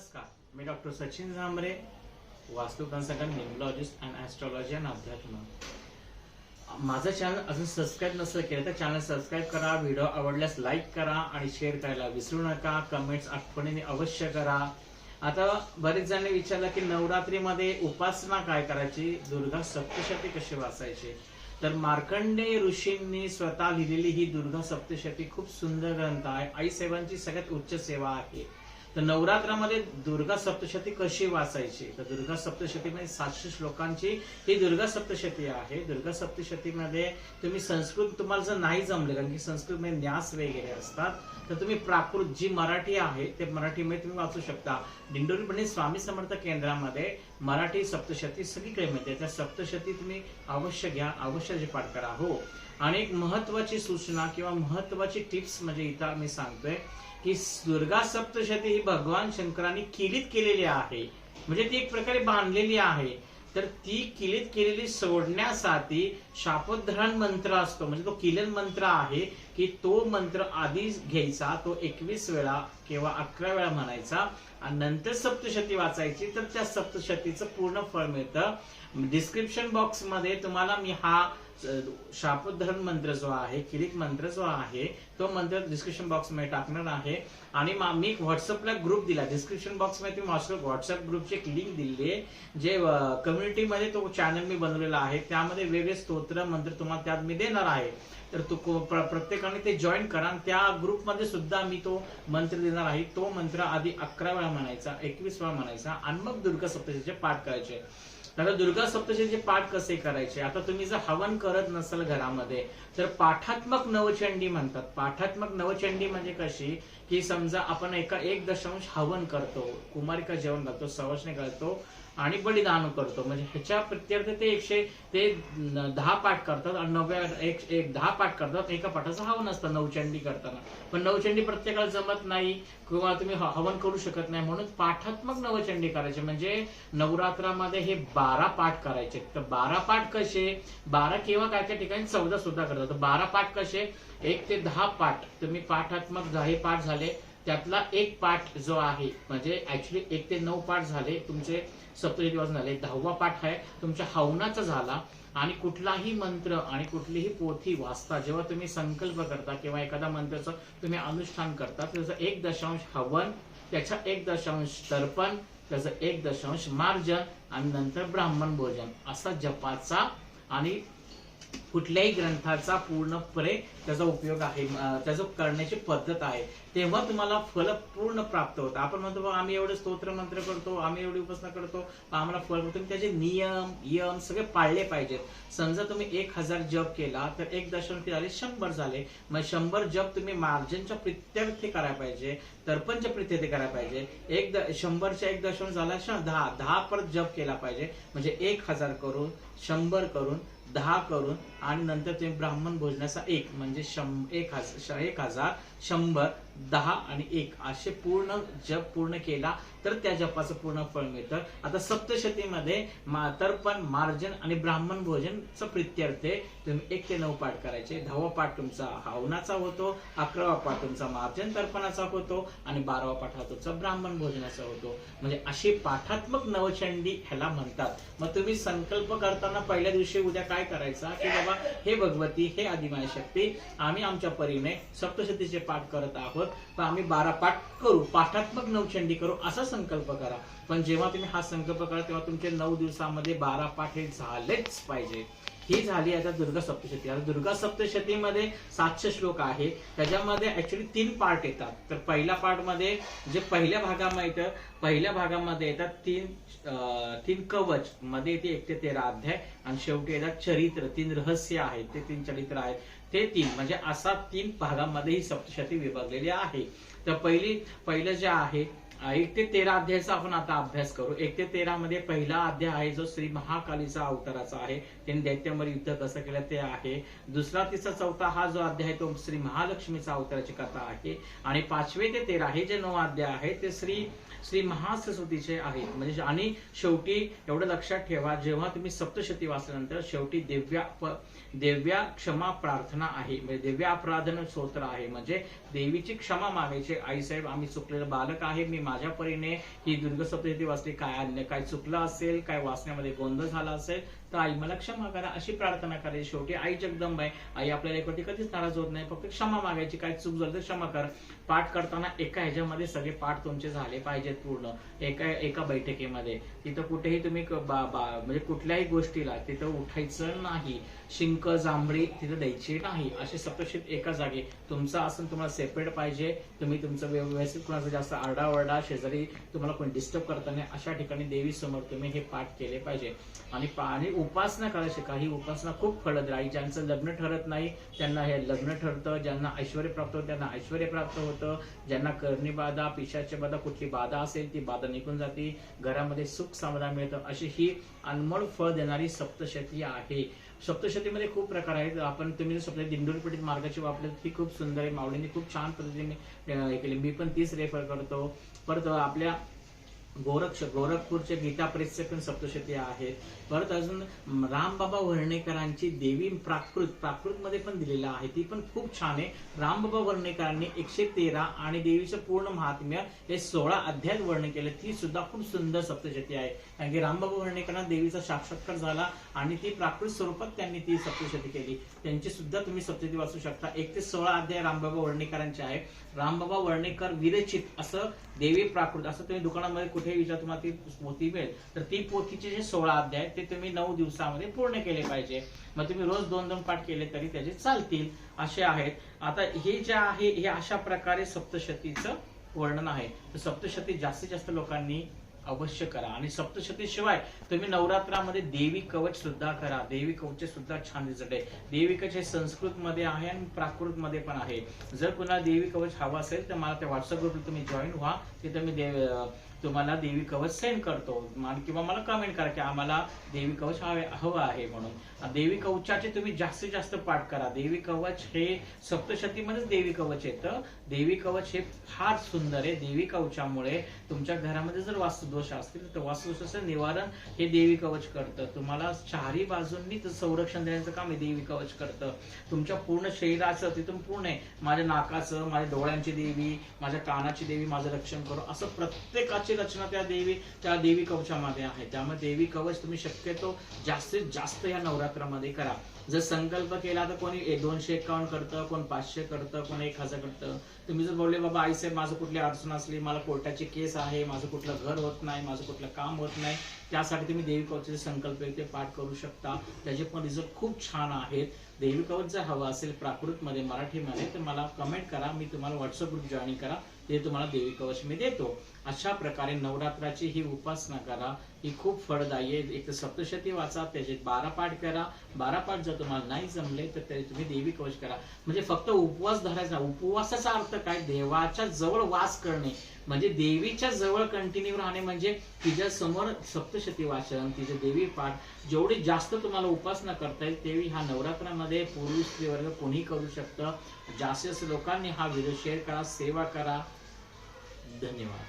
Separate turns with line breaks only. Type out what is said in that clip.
नमस्कार मी doctor Sachin Zambare vastu consultant numerologist and astrology and अध्यात्म. माझं चॅनल अजून सबस्क्राईब नसेल केलं तर चॅनल सबस्क्राईब करा व्हिडिओ आवडल्यास लाईक करा आणि शेअर करायला विसरू नका. कमेंट्स आठवणीने अवश्य करा. आता बरेच जणांनी विचारलं की नवरात्रीमध्ये उपासना काय करायची? दुर्गा सप्तशती कशी वाचायची? तर मार्कंडेय ऋषींनी स्वतः लिहिलेली ही दुर्गा सप्तशती खूप सुंदर ग्रंथ आहे. आई सेवांची सगळ्यात उच्च सेवा आहे. तर नवरात्रामध्ये दुर्गा सप्तशती कशी वाचायची? तर दुर्गा सप्तशतीमध्ये सातशे श्लोकांची ही दुर्गा सप्तशती आहे. दुर्गा सप्तशतीमध्ये तुम्ही संस्कृत तुम्हाला जर नाही जमले कारण की संस्कृतमध्ये न्यास वगैरे असतात तर तुम्ही प्राकृत जी मराठी आहे ते मराठीमध्ये तुम्ही वाचू शकता. दिंडोरी पंडित स्वामी समर्थ केंद्रामध्ये मराठी सप्तशती सगळीकडे मिळते त्या सप्तशती तुम्ही अवश्य घ्या अवश्य जे पाठ करा. हो. आणि एक महत्वाची सूचना किंवा महत्वाची टिप्स म्हणजे इथं मी सांगतोय. की दुर्गा सप्तशती ही भगवान शंकरांनी किलीत केलेली आहे. म्हणजे ती एक प्रकारे बांधलेली आहे. तर ती किलीत केलेली सोडण्यासाठी शापोद्धरण मंत्र असतो. म्हणजे तो किलन मंत्र आहे. की तो मंत्र आधीच घ्यायचा तो एकवीस वेळा किंवा अकरा वेळा म्हणायचा. आणि नंतर सप्तशती वाचायची तर त्या सप्तशतीचं पूर्ण फळ मिळतं. डिस्क्रिप्शन बॉक्समध्ये तुम्हाला मी हा शापोद्धरण मंत्र जो आहे किरीक मंत्र जो आहे तो मंत्र डिस्क्रिप्शन बॉक्समध्ये टाकणार आहे. आणि मा- मी व्हॉट्सअपला ग्रुप दिला. डिस्क्रिप्शन बॉक्समध्ये तुम्ही व्हॉट्सअप ग्रुपची एक लिंक दिली आहे जे कम्युनिटी मध्ये तो चॅनल मी बनवलेला आहे. त्यामध्ये वेगळे स्तोत्र मंत्र तुम्हाला त्यात मी देणार आहे. तर तू प्रत्येकाने ते जॉईन करा. आणि त्या ग्रुपमध्ये सुद्धा मी तो मंत्र देणार आहे. तो मंत्र आधी अकरा वेळा म्हणायचा एकवीस वेळा म्हणायचा आणि मग दुर्गा सप्तशतीचे पाठ करायचे. आता दुर्गा सप्तशतीचे पाठ कसे करायचे? आता तुम्ही जर हवन करत नसाल घरामध्ये तर पाठात्मक नवचंडी म्हणतात. पाठात्मक नवचंडी म्हणजे कशी? की समजा आपण एका एक दशांश हवन करतो. कुमारिका जेवण करतो सवशने करतो आणि बलिदान करतो. म्हणजे ह्याच्या प्रत्यर्थ ते एकशे ते दहा पाठ करतात आणि नव्या एक एक दहा पाठ करतात. एका पाठाचं हवन असतं नवचंडी करताना. पण नवचंडी प्रत्येकाला जमत नाही किंवा तुम्ही हवन करू शकत नाही म्हणून पाठात्मक नवचंडी करायचे. म्हणजे नवरात्रामध्ये हे बारा पाठ करायचे. तर बारा पाठ कसे? बारा किंवा काय काय ठिकाणी चौदा सुद्धा करतात. तर बारा पाठ कसे? एक ते दहा पाठ. तुम्ही पाठात्मक हे पाठ झाले. त्यातला एक पाठ जो आहे म्हणजे ऍक्च्युली एक ते नऊ पाठ झाले तुमचे सप्तरी दिवस झाले दहावा पाठ आहे तुमच्या हवनाचा झाला. आणि कुठलाही मंत्र आणि कुठलीही पोथी वाचता जेव्हा तुम्ही संकल्प करता किंवा एखादा मंत्राचं तुम्ही अनुष्ठान करता त्याचं एक दशांश हवन त्याच्या एक दशांश तर्पण त्याचं एक दशांश मार्जन आणि नंतर ब्राह्मण भोजन. असा जपाचा आणि कुठल्याही ग्रंथाचा पूर्णपणे त्याचा उपयोग आहे त्याचं करण्याची पद्धत आहे तेव्हा तुम्हाला फल पूर्ण प्राप्त होतं. आपण म्हणतो आम्ही एवढे स्तोत्र मंत्र करतो आम्ही एवढी उपासना करतो आम्हाला फळ तुम्ही त्याचे नियम यम सगळे पाळले पाहिजेत. समजा तुम्ही एक हजार जप केला तर एक दशांश झाले शंभर झाले. मग शंभर जप तुम्ही मार्जनच्या प्रित्यर्थी करायला पाहिजे तर्पणच्या प्रित्यर्थे करायला पाहिजे. एक द- शंभरच्या एक दशांश झाला दहा दहा परत जप केला पाहिजे. म्हणजे एक हजार करून शंभर करून दहा करून आणि नंतर तुम्ही ब्राह्मण भोजनाचा एक म्हणजे शं एक हजार एक हजार शंभर दहा आणि एक असे पूर्ण जप पूर्ण केला तर त्या जपाचं पूर्ण फळ मिळतं. आता सप्तशतीमध्ये तर्पण मार्जन आणि ब्राह्मण भोजनचं प्रित्यर्थ आहे. तुम्ही एक ते नऊ पाठ करायचे. दहावा पाठ तुमचा हावनाचा होतो अकरावा पाठ तुमचा मार्जन तर्पणाचा होतो आणि बारावा पाठ हा तुमचा ब्राह्मण भोजनाचा होतो. म्हणजे अशी पाठात्मक नवचंडी ह्याला म्हणतात. मग तुम्ही संकल्प करताना पहिल्या दिवशी उद्या काय करायचा की बाबा हे भगवती हे आदिमाय शक्ती आम्ही आमच्या परीने सप्तशतीचे पाठ करत आहोत. पण आम्ही बारा पाठ करू पाठात्मक नवचंडी करू असा संकल्प करा. पण जेव्हा तुम्ही हा संकल्प करा तेव्हा तुमचे नऊ दिवसामध्ये बारा पाठ हे झालेच पाहिजे. ही झाली आता दुर्गा सप्तशती. आता दुर्गा सप्तशतीमध्ये सातशे श्लोक आहे त्याच्यामध्ये ऍक्च्युली तीन पार्ट येतात. तर पहिल्या पार्टमध्ये जे पहिल्या भागामध्ये येतं पहिल्या भागामध्ये येतात तीन तीन कवच. मध्ये येते एक ते तेरा अध्याय आणि शेवटी येतात चरित्र. तीन रहस्य आहेत. ते तीन चरित्र आहेत. ते तीन. म्हणजे असा तीन भागामध्ये ही सप्तशती विभागलेली आहे. तर पहिली पहिलं जे आहे एक ते तेरा अध्यायाचा आपण आता अभ्यास करू. एक ते तेरा मध्ये पहिला अध्याय आहे जो श्री महाकालीचा अवताराचा आहे. त्यांनी दैत्यावर युद्ध कसं केलं ते आहे. दुसरा तिसरा चौथा हा जो अध्याय आहे तो श्री महालक्ष्मीचा अवताराची कथा आहे. आणि पाचवे ते तेरा हे जे नऊ अध्याय आहे ते श्री श्री महासरस्वतीचे आहेत. म्हणजे आणि शेवटी एवढं लक्षात ठेवा जेव्हा तुम्ही सप्तशती वाचल्यानंतर शेवटी देव्या देव्या क्षमा प्रार्थना आहे. म्हणजे देव्या अपराधन स्तोत्र आहे. म्हणजे देवीची क्षमा मागायची. आई आईसाहेब आम्ही चुकलेलं बालक आहे. मी माझ्या परीने ही दुर्ग सप्तशती वाचली. काय अन्य काय चुकलं असेल? काय वाचण्यामध्ये गोंधळ झाला असेल? तर आई मला क्षमा करा अशी प्रार्थना करायची शेवटी. आई जगदंब आहे आई आपल्याला एकवटी कधीच नाराज होत नाही फक्त क्षमा मागायची. काय चूक झाली तर क्षमा कर. पाठ करताना एका ह्याच्यामध्ये सगळे पाठ तुमचे झाले पाहिजेत पूर्ण. एका एका बैठकीमध्ये. तिथं कुठेही तुम्ही म्हणजे कुठल्याही गोष्टीला तिथं उठायचं नाही. शिंक जांभळी तिथं द्यायची नाही. असे सप्तशीत एका जागी. तुमचं आसन तुम्हाला सेपरेट पाहिजे. तुम्ही तुमचं व्यवस्थित कुणाचा जास्त आरडाओरडा शेजारी तुम्हाला कोणी डिस्टर्ब करताना नाही अशा ठिकाणी देवी समोर तुम्ही हे पाठ केले पाहिजे. आणि पा- उपासना उपासना करायची काही उपासना खूप फळद राही ज्यांचं लग्न ठरत नाही त्यांना हे लग्न ठरतं ज्यांना ऐश्वर प्राप्त होतं त्यांना ऐश्वर प्राप्त होतं ज्यांना करणी बाधा पिशाची बाधा कुठली बाधा असेल ती बाधा निघून जाते घरामध्ये सुख समाधान मिळतं. अशी ही अनमोल फळ देणारी सप्तशती आहे. सप्तशतीमध्ये खूप प्रकार आहेत. आपण तुम्ही जर सप्त दिंडोरीपीठित मार्गाची वापरली ती खूप सुंदर आहे. मावळीने खूप छान पद्धतीने हे केली. मी पण तीच रेफर करतो. परत आपल्या गोरक्ष गोरखपूरचे गीता प्रेसचे पण सप्तशती आहेत. परत अजून रामबाबा वर्णेकरांची देवी प्राकृत प्राकृत मध्ये पण दिलेलं आहे. ती पण खूप छान आहे. रामबाबा वर्णेकरांनी एकशे तेरा आणि देवीचं पूर्ण महात्म्य हे सोळा अध्यायात वर्णन केले. ती सुद्धा खूप सुंदर सप्तशती आहे. कारण की रामबाबा वर्णेकरांना देवीचा साक्षात्कार झाला आणि ती प्राकृत स्वरूपात त्यांनी ती सप्तशती केली. त्यांची सुद्धा तुम्ही सप्तशती वाचू शकता. एक ते सोळा अध्याय रामबाबा वर्णेकरांचे आहे रामबाबा वर्णेकर विरचित असं देवी प्राकृत असं तुम्ही दुकानामध्ये कुठे विचार तुम्हाला ती पोथी मिळेल. तर ती पोथीचे जे सोळा अध्याय ते तुम्ही नऊ दिवसामध्ये पूर्ण केले पाहिजे. मग तुम्ही रोज दोन दोन पाठ केले तरी त्याचे चालतील असे आहेत. आता हे जे आहे हे अशा प्रकारे सप्तशतीचं वर्णन आहे. तर सप्तशती जास्तीत जास्त लोकांनी अवश्य करा. आणि सप्तशती शिवाय तुम्ही नवरात्रामध्ये देवी कवच सुद्धा करा. देवी कवच सुद्धा छान रिझल्ट आहे. देवी कवच हे संस्कृत मध्ये आहे आणि प्राकृत मध्ये पण आहे. जर कुणाला देवी कवच हवं असेल तर मला त्या व्हॉट्सअप ग्रुपला तुम्ही जॉईन व्हा. तिथे मी देव तुम्हाला देवी कवच सेंड करतो. किंवा मला कमेंट करा की आम्हाला देवी कवच हवे हवं आहे म्हणून. देवी कवचाचे तुम्ही जास्तीत जास्त पाठ करा. देवी कवच हे सप्तशतीमध्येच देवी कवच येतं. देवी कवच हे फार सुंदर आहे. देवी कवचामुळे तुमच्या घरामध्ये जर वास्तुदोष असतील तर वास्तुदोषाचं निवारण हे देवी कवच करतं. तुम्हाला चारही बाजूंनी संरक्षण देण्याचं काम हे देवी कवच करतं. तुमच्या पूर्ण शरीराचं तिथून पूर्ण आहे. माझ्या नाकाचं माझ्या डोळ्यांची देवी माझ्या कानाची देवी माझं रक्षण करू. असं प्रत्येकाची रचना त्या देवी त्या देवी कवचामध्ये आहे. त्यामुळे देवी कवच तुम्ही शक्यतो जास्तीत जास्त या नवरात्रामध्ये करा. जर संकल्प केला तर कोणी दोनशे एकावन्न करतं कोण पाचशे करतं कोण एक हजार करतं तुम्ही जर बोलले बाबा आई साहेब माझं कुठली अडचण असली मला कोर्टाची केस आहे माझं कुठलं घर होत नाही माझं कुठलं काम होत नाही त्यासाठी तुम्ही देवी कवचाचे संकल्प ते पाठ करू शकता. त्याचे पण रिझल्ट खूप छान आहेत. देवी कवच जर हवं असेल प्राकृतमध्ये मराठीमध्ये तर मला कमेंट करा. मी तुम्हाला व्हॉट्सअप ग्रुप जॉईन करा. ते तुम्हाला देवी कवच मी देतो. अशा प्रकारे नवरात्राची ही उपासना करा. ही खूप फळदायी आहे. एक तर सप्तशती वाचा त्याचे बारा पाठ करा. बारा पाठ जर तुम्हाला नाही जमले तर त्याचे तुम्ही देवी कवच करा. म्हणजे फक्त उपवास धरायचा. उपवासाचा अर्थ काय देवाच्या जवळ वास करणे. म्हणजे देवीच्या जवळ कंटिन्यू राहणे म्हणजे तिच्या समोर सप्तशती वाचन तिचे देवी पाठ जेवढी जास्त तुम्हाला उपासना करता येईल तेवढी हा नवरात्रामध्ये पूर्वी स्त्री वर्ग कोणी करू शकतं. जास्त लोकांनी हा व्हिडिओ शेअर करा. सेवा करा. धन्यवाद.